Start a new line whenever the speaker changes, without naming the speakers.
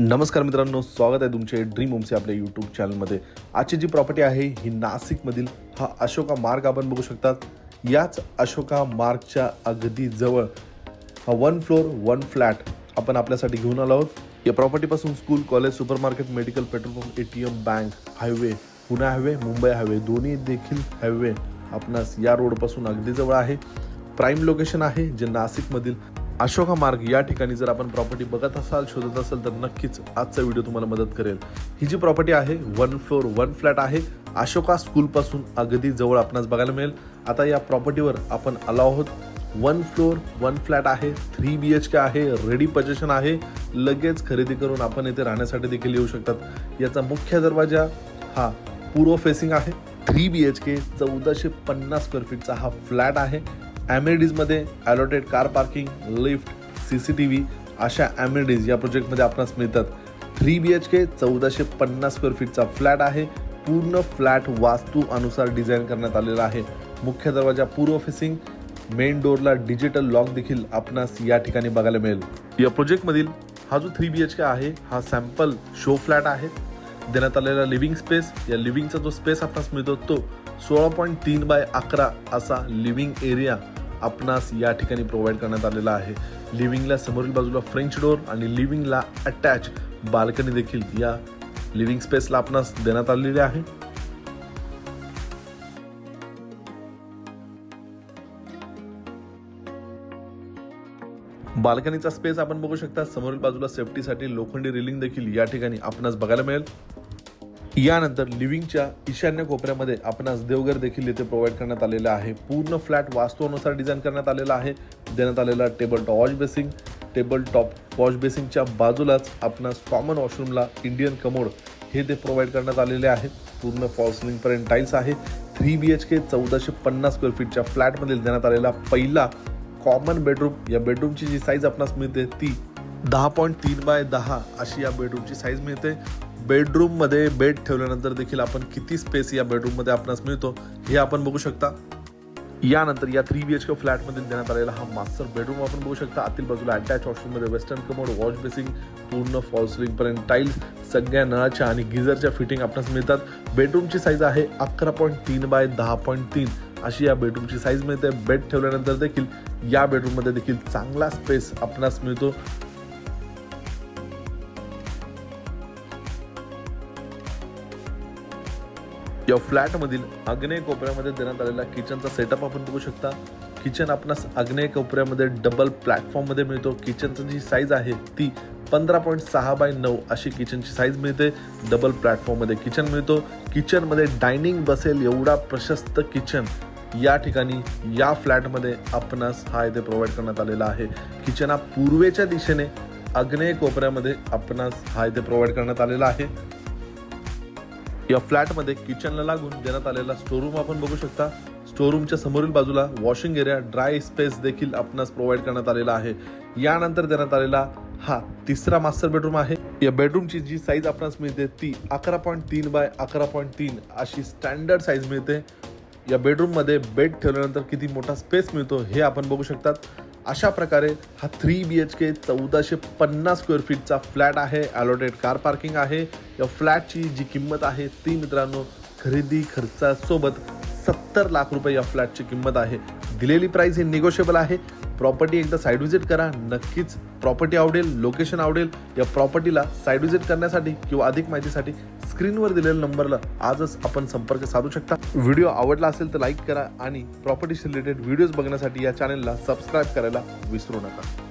नमस्कार मित्रांनो स्वागत आहे तुमचे ड्रीम होम्स आपल्या यूट्यूब चॅनलमध्ये आजची जी प्रॉपर्टी आहे ही नाशिकमधील हा अशोका मार्ग आपण बघू शकतात. याच अशोका मार्गच्या अगदी जवळ हा वन फ्लोअर वन फ्लॅट आपण आपल्यासाठी घेऊन आलो आहोत. या प्रॉपर्टीपासून school college supermarket medical petrol pump A T M bank highway Pune highway Mumbai highway दोन्ही देखील हायवे आपणास या रोडपासून अगदी जवळ आहे. प्राईम लोकेशन आहे जे नाशिकमधील अशोका मार्ग या ठिकाणी जर आपण प्रॉपर्टी बघत असाल शोधत असाल तर नक्कीच आजचा व्हिडिओ तुम्हाला मदत करेल. ही जी प्रॉपर्टी आहे वन फ्लोअर वन फ्लॅट आहे अशोका स्कूलपासून अगदी जवळ आपणास बघायला मिळेल. आता या प्रॉपर्टीवर आपण आलो आहोत. वन फ्लोअर वन फ्लॅट आहे थ्री बी एच के आहे रेडी पजेशन आहे. लगेच खरेदी करून आपण येथे राहण्यासाठी देखील येऊ शकतात. याचा मुख्य दरवाजा हा पूर्व फेसिंग आहे. थ्री बी एच के चौदाशे पन्नास स्क्वेअर फीटचा हा फ्लॅट आहे. ॲम्युनिटीजमध्ये allotted car parking lift C C T V अशा ॲम्युनिटीज या प्रोजेक्टमध्ये आपणास मिळतात. थ्री बी एच के चौदाशे पन्नास स्क्वेअर फीटचा फ्लॅट आहे. पूर्ण फ्लॅट वास्तू अनुसार डिझाईन करण्यात आलेला आहे. मुख्य दरवाजा पूर्व फेसिंग मेन डोअरला डिजिटल लॉक देखील आपणास या ठिकाणी बघायला मिळेल. या प्रोजेक्टमधील हा जो थ्री बी एच के आहे हा सॅम्पल शो फ्लॅट आहे. देण्यात आलेला लिव्हिंग स्पेस या लिव्हिंगचा जो स्पेस आपणास मिळतो तो सोळा पॉईंट तीन बाय अकरा असा लिव्हिंग एरिया आपणास या ठिकाणी प्रोव्हाइड करण्यात आलेला आहे. लिव्हिंगला समोरील बाजूला फ्रेंच डोअर आणि लिव्हिंगला अटॅच बाल्कनी देखील या लिव्हिंग स्पेसला आपणास देण्यात आलेली आहे. बाल्कनीचा स्पेस आपण बघू शकता. समोरील बाजूला सेफ्टीसाठी लोखंडी रिलिंग देखील या ठिकाणी आपणास बघायला मिळेल. यानंतर लिव्हिंगच्या ईशान्य कोपऱ्यामध्ये आपणास देवघर देखील येथे प्रोव्हाइड करण्यात आलेलं आहे. पूर्ण फ्लॅट वास्तूनुसार डिझाईन करण्यात आलेला आहे. देण्यात आलेला table top wash basin table top wash बेसिंगच्या बाजूलाच आपणास कॉमन वॉशरूमला इंडियन कमोड हे ते प्रोव्हाइड करण्यात आलेले आहेत पूर्ण फॉल्सलिंगपर्यंत टाईल्स आहे. थ्री बी एच के चौदाशे पन्नास स्क्वेअर फीटच्या फ्लॅटमध्ये देण्यात आलेला पहिला कॉमन बेडरूम या बेडरूमची जी साईज आपणास मिळते ती दहा पॉईंट तीन बाय दहा अशी या बेडरूमची साईज मिळते. बेडरूममध्ये बेड ठेवल्यानंतर देखील आपण किती स्पेस या बेडरूममध्ये आपणास मिळतो हे आपण बघू शकता. यानंतर या थ्री बी एच के फ्लॅटमध्ये देण्यात आलेला हा मास्टर बेडरूम आपण बघू शकता. आतील बाजूला अटॅच वॉशरूममध्ये वेस्टर्न कमोड वॉश बेसिंग पूर्ण फॉल्स पर्यंत टाईल्स सगळ्या नळाच्या आणि गिझरच्या फिटिंग आपणास मिळतात. बेडरूमची साईज आहे अकरा पॉईंट तीन बाय दहा पॉईंट तीन अशी या बेडरूमची साईज मिळते. बेड ठेवल्यानंतर देखील या बेडरूममध्ये देखील चांगला स्पेस आपणास मिळतो. या फ्लॅटमधील आग्नेय कोपऱ्यामध्ये देण्यात आलेला किचनचा सेटअप आपण बघू शकता. किचन आपणास आग्नेय कोपऱ्यामध्ये डबल प्लॅटफॉर्ममध्ये मिळतो. किचनची जी साईज आहे ती पंधरा पॉईंट सहा बाय नऊ अशी किचनची साईज मिळते. डबल प्लॅटफॉर्ममध्ये किचन मिळतो. किचनमध्ये डायनिंग बसेल एवढा प्रशस्त किचन या ठिकाणी या फ्लॅटमध्ये आपणास हा इथे प्रोव्हाइड करण्यात आलेला आहे. किचन हा पूर्वेच्या दिशेने आग्नेय कोपऱ्यामध्ये आपणास हा इथे प्रोव्हाइड करण्यात आलेला आहे. या फ्लॅटमध्ये किचनला लागून देण्यात आलेला स्टोरूम आपण बघू शकता. स्टोरूमच्या समोरील बाजूला वॉशिंग एरिया ड्राय स्पेस देखील आपणास प्रोव्हाइड करण्यात आलेला आहे. यानंतर देण्यात आलेला हा तिसरा मास्टर बेडरूम आहे. या बेडरूमची जी साईज आपणास मिळते ती अकरा पॉईंट तीन बाय अकरा पॉईंट तीन अशी स्टँडर्ड साईज मिळते. या बेडरूममध्ये बेड ठेवल्यानंतर किती मोठा स्पेस मिळतो हे आपण बघू शकतात. अशा प्रकारे हा थ्री बी एच के चौदाशे पन्नास स्क्वेअर फीटचा फ्लॅट आहे ॲलोटेड कार पार्किंग आहे. या फ्लॅटची जी किंमत आहे ती मित्रांनो खरेदी खर्चासोबत सत्तर लाख रुपये या फ्लॅटची किंमत आहे. दिलेली प्राईस ही निगोशिएबल आहे. प्रॉपर्टी एकदा साईड विजिट करा. नक्कीच प्रॉपर्टी आवडेल लोकेशन आवडेल. या प्रॉपर्टीला साईड विजिट करण्यासाठी किंवा अधिक माहितीसाठी स्क्रीनवर दिलेल्या नंबरला आजच आपण संपर्क साधू शकता. व्हिडिओ आवडला असेल तर लाईक करा आणि प्रॉपर्टीशी रिलेटेड व्हिडिओज बघण्यासाठी या चॅनलला सबस्क्राईब करायला विसरू नका.